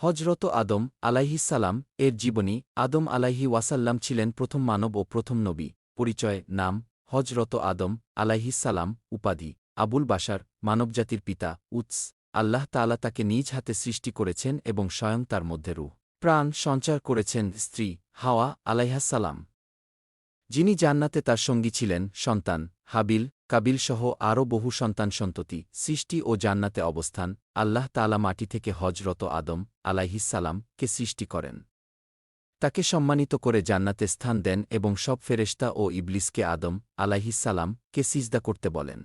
হজরত আদম আলাইহিসালাম এর জীবনী আদম আলাইহি ওয়াসাল্লাম ছিলেন প্রথম মানব ও প্রথম নবী। পরিচয়, নাম হজরত আদম আলাইহিসালাম উপাধি, আবুল বাশার, মানবজাতির পিতা, উৎস। আল্লাহ তাআলা তাকে নিজ হাতে সৃষ্টি করেছেন এবং স্বয়ং তার মধ্যে রূহ। প্রাণ সঞ্চার করেছেন স্ত্রী হাওয়া আলাইহাসালাম যিনি জান্নাতে তার সঙ্গী ছিলেন, সন্তান হাবিল কাবিলসহ আরও বহু সন্তান সন্ততি, সৃষ্টি ও জান্নাতে অবস্থান, আল্লাহ তালা মাটি থেকে হজরত আদম আলাইহিসালাম সৃষ্টি করেন। তাকে সম্মানিত করে জান্নাতে স্থান দেন এবং সব ফেরেশতা ও ইবলিসকে আদম আলাইহিসালাম কে সিজদা করতে বলেন।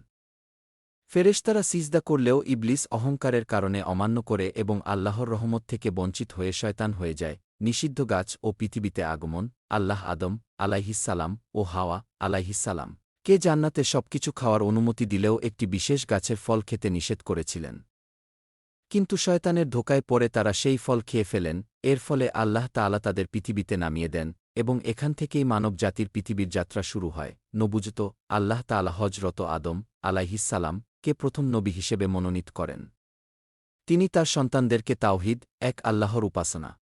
ফেরেশতারা সিজদা করলেও ইবলিস অহংকারের কারণে অমান্য করে এবং আল্লাহর রহমত থেকে বঞ্চিত হয়ে শয়তান হয়ে যায়, নিষিদ্ধ গাছ ও পৃথিবীতে আগমন, আল্লাহ আদম আলাইহিসালাম ও হাওয়া আলাইহিসালাম কে জান্নাতে সবকিছু খাওয়ার অনুমতি দিলেও একটি বিশেষ গাছের ফল খেতে নিষেধ করেছিলেন। কিন্তু শয়তানের ধোকায় পড়ে তারা সেই ফল খেয়ে ফেলেন, এর ফলে আল্লাহ তাআলা তাদের পৃথিবীতে নামিয়ে দেন এবং এখান থেকেই মানব জাতির পৃথিবীর যাত্রা শুরু হয়। নবুজত আল্লাহ তাআলা হজরত আদম আলাইহিসালাম কে প্রথম নবী হিসেবে মনোনীত করেন। তিনি তার সন্তানদেরকে তাওহিদ, এক আল্লাহর উপাসনা।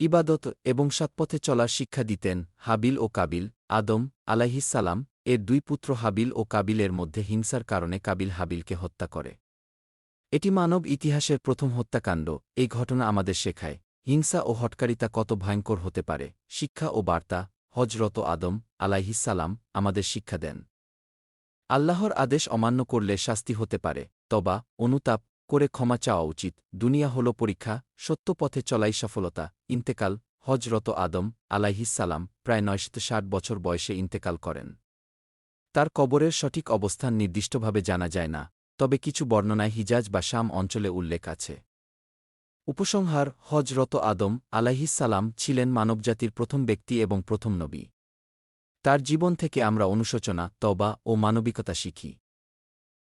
ইবাদত এবং সৎপথে চলার শিক্ষা দিতেন হাবিল ও কাবিল, আদম আলাইহিসালাম এর দুই পুত্র হাবিল ও কাবিলের মধ্যে হিংসার কারণে কাবিল হাবিলকে হত্যা করে। এটি মানব ইতিহাসের প্রথম হত্যাকাণ্ড, এই ঘটনা আমাদের শেখায়, হিংসা ও হটকারিতা কত ভয়ঙ্কর হতে পারে, শিক্ষা ও বার্তা হজরত আদম আলাইহিসালাম আমাদের শিক্ষা দেন। আল্লাহর আদেশ অমান্য করলে শাস্তি হতে পারে, তবা, অনুতাপ, করে ক্ষমা চাওয়া উচিত, দুনিয়া হল পরীক্ষা, সত্য পথে চলাই সফলতা, ইন্তেকাল হজরত আদম আলাইহিসালাম প্রায় নয়শত ষাট বছর বয়সে ইন্তেকাল করেন। তার কবরের সঠিক অবস্থান নির্দিষ্টভাবে জানা যায় না, তবে কিছু বর্ণনায় হিজাজ বা শাম অঞ্চলে উল্লেখ আছে। উপসংহার হজরত আদম আলাইহিসালাম ছিলেন মানবজাতির প্রথম ব্যক্তি এবং প্রথম নবী। তার জীবন থেকে আমরা অনুশোচনা তবা ও মানবিকতা শিখি।